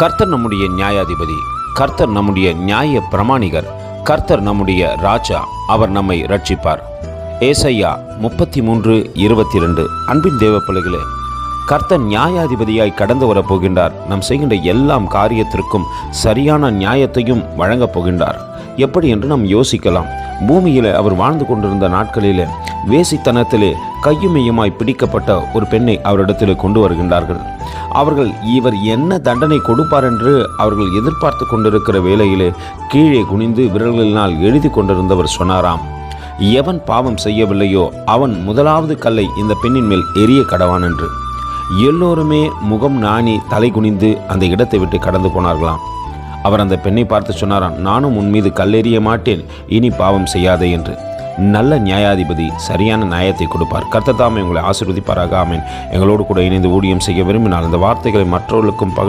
கர்த்தர் நம்முடைய நியாயாதிபதி கர்த்தர் நம்முடைய நியாய பிரமாணிகர் கர்த்தர் நம்முடைய ராஜா அவர் நம்மை ரட்சிப்பார் ஏசையா முப்பத்தி மூன்று இருபத்தி ரெண்டு அன்பின் தேவ பிள்ளைகளே கர்த்தர் நியாயாதிபதியாய் கடந்து வரப் போகின்றார் நாம் செய்கின்ற எல்லாம் காரியத்திற்கும் சரியான நியாயத்தையும் வழங்கப் போகின்றார். எப்படி என்று நாம் யோசிக்கலாம். பூமியில் அவர் வாழ்ந்து கொண்டிருந்த நாட்களிலே வேசித்தனத்திலே கையுமையுமாய் பிடிக்கப்பட்ட ஒரு பெண்ணை அவரிடத்தில் கொண்டு வருகின்றார்கள். அவர்கள் இவர் என்ன தண்டனை கொடுப்பார் என்று அவர்கள் எதிர்பார்த்து கொண்டிருக்கிற வேளையிலே கீழே குனிந்து விரல்களினால் எழுதி கொண்டிருந்தவர் சொன்னாராம் எவன் பாவம் செய்யவில்லையோ அவன் முதலாவது கல்லை இந்த பெண்ணின் மேல் எரிய கடவான் என்று. எல்லோருமே முகம் நாணி தலை குனிந்து அந்த இடத்தை விட்டு கடந்து போனார்களாம். அவர் அந்த பெண்ணை பார்த்து சொன்னாராம் நானும் உன் மீது கல்லெறிய மாட்டேன் இனி பாவம் செய்யாதே என்று. நல்ல நியாயாதிபதி சரியான நியாயத்தை கொடுப்பார். கர்த்ததாமே உங்களை ஆசிர்வதிப்பாராக. ஆமேன். எங்களோடு கூட இணைந்து ஊழியம் செய்ய விரும்பினால் அந்த வார்த்தைகளை மற்றவர்களுக்கும் பக